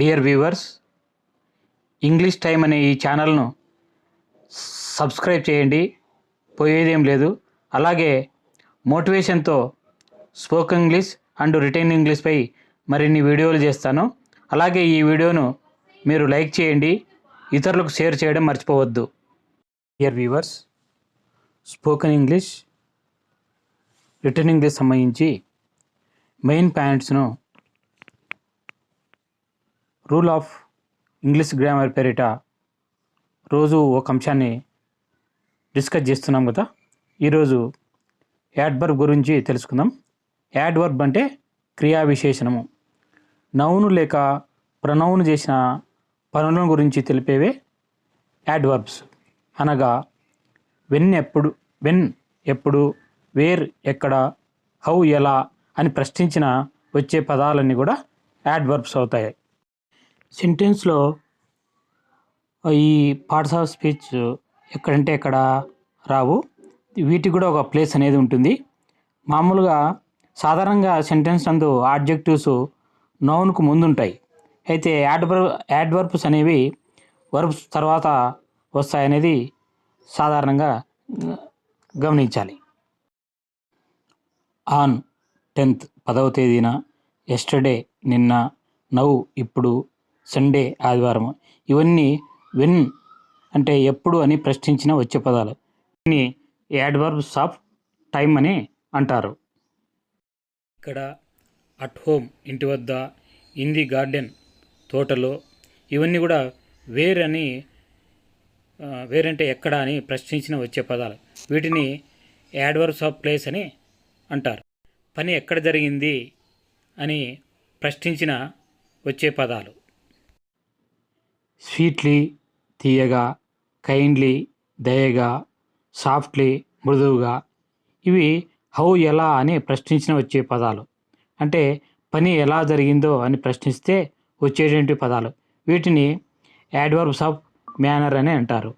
Dear viewers English time అనే ఈ ఛానల్ను సబ్స్క్రైబ్ చేయండి. పోయేదేం లేదు. అలాగే మోటివేషన్తో స్పోకెన్ ఇంగ్లీష్ అండ్ రిటైన్ ఇంగ్లీష్పై మరిన్ని వీడియోలు చేస్తాను. అలాగే ఈ వీడియోను మీరు లైక్ చేయండి. ఇతరులకు షేర్ చేయడం మర్చిపోవద్దు. Dear viewers spoken English written English సంబంధించి మెయిన్ పాయింట్స్ను రూల్ ఆఫ్ ఇంగ్లీష్ గ్రామర్ పేరిట రోజు ఒక అంశాన్ని డిస్కస్ చేస్తున్నాం కదా. ఈరోజు యాడ్వర్బ్ గురించి తెలుసుకుందాం. యాడ్వర్బ్ అంటే క్రియా విశేషణము. నౌను లేక ప్రనౌను చేసిన పనుల గురించి తెలిపేవే యాడ్వర్బ్స్. అనగా వెన్ ఎప్పుడు వెన్ ఎప్పుడు వేర్ ఎక్కడ హౌ ఎలా అని ప్రశ్నించిన వచ్చే పదాలన్నీ కూడా యాడ్వర్బ్స్ అవుతాయి. సెంటెన్స్లో ఈ పార్ట్స్ ఆఫ్ స్పీచ్ ఎక్కడంటే ఎక్కడ రావు. వీటికి కూడా ఒక ప్లేస్ అనేది ఉంటుంది. మామూలుగా సాధారణంగా సెంటెన్స్ నందు ఆబ్జెక్టివ్స్ నౌన్కు ముందుంటాయి. అయితే యాడ్వర్ యాడ్వర్బ్స్ అనేవి వర్బ్స్ తర్వాత వస్తాయనేది సాధారణంగా గమనించాలి. ఆన్ టెన్త్ పదవ తేదీన ఎస్టర్డే నిన్న నవ్వు ఇప్పుడు సండే ఆదివారం ఇవన్నీ వెన్ అంటే ఎప్పుడు అని ప్రశ్నించిన వచ్చే పదాలు. దీన్ని యాడ్వర్బ్స్ ఆఫ్ టైం అని అంటారు. ఇక్కడ అట్ హోమ్ ఇంటి వద్ద ఇన్ ది గార్డెన్ తోటలో ఇవన్నీ కూడా వేర్ అని వేరంటే అంటే ఎక్కడ అని ప్రశ్నించిన వచ్చే పదాలు. వీటిని యాడ్వర్బ్స్ ఆఫ్ ప్లేస్ అని అంటారు. పని ఎక్కడ జరిగింది అని ప్రశ్నించిన వచ్చే పదాలు. స్వీట్లీ తీయగా కైండ్లీ దయగా సాఫ్ట్లీ మృదువుగా ఇవి హౌ ఎలా అని ప్రశ్నించిన వచ్చే పదాలు. అంటే పని ఎలా జరిగిందో అని ప్రశ్నిస్తే వచ్చేటువంటి పదాలు. వీటిని యాడ్వర్బ్స్ ఆఫ్ మేనర్ అని అంటారు.